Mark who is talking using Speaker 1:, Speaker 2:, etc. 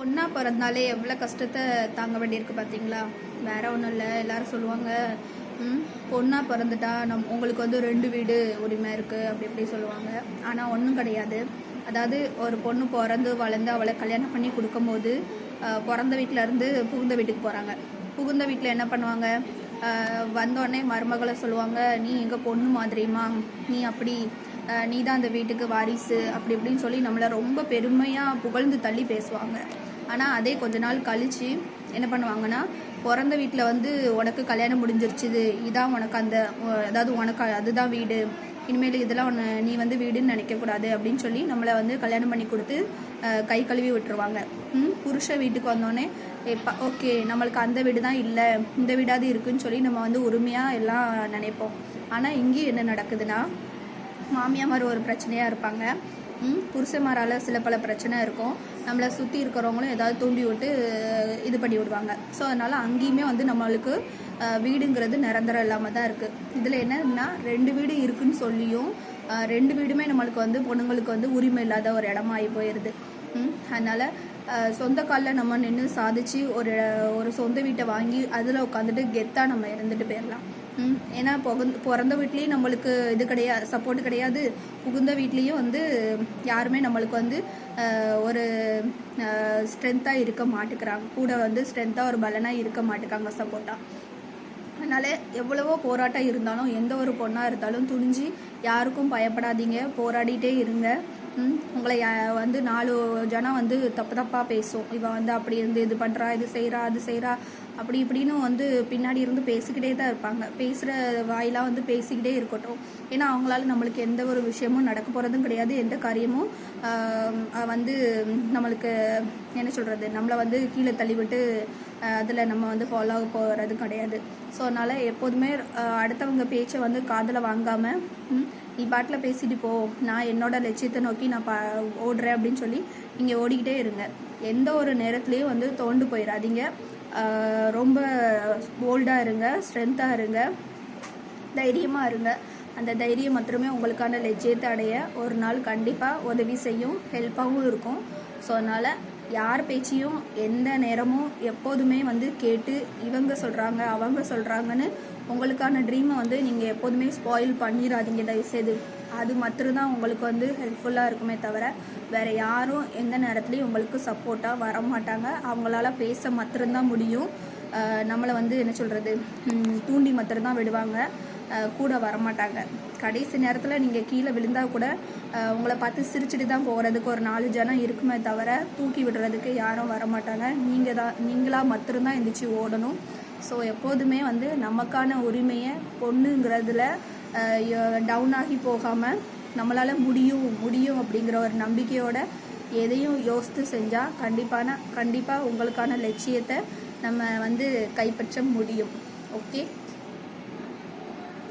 Speaker 1: பொண்ணாக பிறந்தாலே எவ்வளோ கஷ்டத்தை தாங்க வேண்டியிருக்கு பார்த்தீங்களா வேற ஒன்றும் இல்லை. எல்லாரும் சொல்லுவாங்க ம், பிறந்துட்டா நம் உங்களுக்கு வந்து ரெண்டு வீடு உரிமை இருக்குது அப்படி இப்படி சொல்லுவாங்க. ஆனால் ஒன்றும் கிடையாது. அதாவது ஒரு பொண்ணு பிறந்து வளர்ந்து அவளை கல்யாணம் பண்ணி கொடுக்கும்போது பிறந்த வீட்டிலேருந்து புகுந்த வீட்டுக்கு போகிறாங்க புகுந்த வீட்டில் என்ன பண்ணுவாங்க? வந்தோடனே மருமகளை சொல்லுவாங்க நீ எங்கள் பொண்ணு மாதிரியுமா நீ அப்படி நீ தான் அந்த வீட்டுக்கு வாரிசு அப்படி இப்படின்னு சொல்லி நம்மளை ரொம்ப பெருமையாக புகழ்ந்து தள்ளி பேசுவாங்க. ஆனால் அதே கொஞ்ச நாள் கழித்து என்ன பண்ணுவாங்கன்னா பிறந்த வீட்டில் வந்து உனக்கு கல்யாணம் முடிஞ்சிருச்சுது இதான் உனக்கு அந்த அதாவது உனக்கு அதுதான் வீடு இனிமேல் இதெல்லாம் ஒன்று நீ வந்து வீடுன்னு நினைக்கக்கூடாது அப்படின்னு சொல்லி நம்மளை வந்து கல்யாணம் பண்ணி கொடுத்து கை கழுவி விட்டுருவாங்க. ம், புருஷ வீட்டுக்கு வந்தோடனே இப்போ ஓகே நம்மளுக்கு அந்த வீடு தான் இல்லை இந்த வீடாவது இருக்குன்னு சொல்லி நம்ம வந்து உரிமையாக எல்லாம் நினைப்போம். ஆனால் இங்கேயும் என்ன நடக்குதுன்னா மாமியார் ஒரு பிரச்சனையாக இருப்பாங்க. ம், சில பல பிரச்சனை இருக்கும். நம்மளை சுற்றி இருக்கிறவங்களும் ஏதாவது தூண்டி விட்டு இது பண்ணி விடுவாங்க. ஸோ அதனால் அங்கேயுமே வந்து நம்மளுக்கு வீடுங்கிறது நிரந்தரம் இல்லாமல் தான் இருக்குது இதில் என்னன்னா ரெண்டு வீடு இருக்குன்னு சொல்லியும் ரெண்டு வீடுமே நம்மளுக்கு வந்து பொண்ணுங்களுக்கு வந்து உரிமை இல்லாத ஒரு இடமா ஆகி போயிடுது அதனால் சொந்த காலில் நம்ம நின்று சாதிச்சு ஒரு ஒரு சொந்த வீட்டை வாங்கி அதில் உட்காந்துட்டு கெத்தாக நம்ம இருந்துட்டு போயிடலாம். ஏன்னா புகுந்த பிறந்த வீட்லேயும் நம்மளுக்கு இது கிடையாது சப்போர்ட் கிடையாது. புகுந்த வீட்லேயும் வந்து யாருமே நம்மளுக்கு வந்து ஒரு ஸ்ட்ரென்த்தாக இருக்க மாட்டேங்கிறாங்க. கூட வந்து ஸ்ட்ரென்த்தாக ஒரு பலனாக இருக்க மாட்டேங்காங்க சப்போர்ட்டாக அதனால் எவ்வளவோ போராட்டம் இருந்தாலும் எந்த ஒரு பொண்ணாக இருந்தாலும் துணிஞ்சு யாருக்கும் பயப்படாதீங்க. போராடிட்டே இருங்க. உங்களை வந்து நாலு ஜனம் வந்து தப்பு தப்பாக பேசும். இவன் வந்து அப்படி இருந்து இது பண்ணுறா இது செய்கிறா அது செய்கிறா அப்படி இப்படின்னு வந்து பின்னாடி இருந்து பேசிக்கிட்டே தான் இருப்பாங்க. பேசுகிற வாயிலாக வந்து பேசிக்கிட்டே இருக்கட்டும். ஏன்னா அவங்களால நம்மளுக்கு எந்த ஒரு விஷயமும் நடக்க போகிறதும் கிடையாது. எந்த காரியமும் வந்து நம்மளுக்கு என்ன சொல்கிறது நம்மளை வந்து கீழே தள்ளிவிட்டு அதில் நம்ம வந்து ஃபாலோ ஆக போகிறது கிடையாது. ஸோ அதனால் எப்போதுமே அடுத்தவங்க பேச்சை வந்து காதில் வாங்காமல் நீ பாட்டில் பேசிட்டு போ. நான் என்னோட லட்சியத்தை நோக்கி நான் பா ஓடுறேன் அப்படின்னு சொல்லி நீங்கள் ஓடிக்கிட்டே இருங்க. எந்த ஒரு நேரத்துலையும் வந்து தோண்டு போயிடாதீங்க ரொம்ப போல்டாக இருங்க ஸ்ட்ரென்த்தாக இருங்க தைரியமாக இருங்க. அந்த தைரியம் மாத்திரமே உங்களுக்கான லட்சியத்தை அடைய ஒரு நாள் கண்டிப்பாக உதவி செய்யும் ஹெல்ப்பாகவும் இருக்கும். ஸோ அதனால் யார் பேச்சையும் எந்த நேரமும் எப்போதுமே வந்து கேட்டு இவங்க சொல்கிறாங்க அவங்க சொல்கிறாங்கன்னு உங்களுக்கான ட்ரீமை வந்து நீங்கள் எப்போதுமே ஸ்பாயில் பண்ணிடாதீங்க தயவுசெய்து. அது மாத்திரம்தான் உங்களுக்கு வந்து ஹெல்ப்ஃபுல்லாக இருக்குமே தவிர வேறு யாரும் எந்த நேரத்துலையும் உங்களுக்கு சப்போர்ட்டாக வர மாட்டாங்க அவங்களால பேச மாத்திரம்தான் முடியும். நம்மளை வந்து என்ன சொல்கிறது தூண்டி மாத்திரம்தான் விடுவாங்க. கூட வரமாட்டாங்க. கடைசி நேரத்தில் நீங்கள் கீழே விழுந்தா கூட உங்களை பார்த்து சிரிச்சுட்டு தான் போகிறதுக்கு ஒரு நாலு ஜனம் இருக்குமே தவிர தூக்கி விடுறதுக்கு யாரும் வரமாட்டாங்க. நீங்கள் தான் நீங்களாக மட்டும்தான் எந்திரிச்சு ஓடணும். ஸோ எப்போதுமே வந்து நமக்கான உரிமையை பொண்ணுங்கிறதுல டவுன் ஆகி போகாமல் நம்மளால் முடியும் முடியும் அப்படிங்கிற ஒரு நம்பிக்கையோட எதையும் யோசித்து செஞ்சால் கண்டிப்பான கண்டிப்பாக உங்களுக்கான லட்சியத்தை நம்ம வந்து கைப்பற்ற முடியும். ஓகே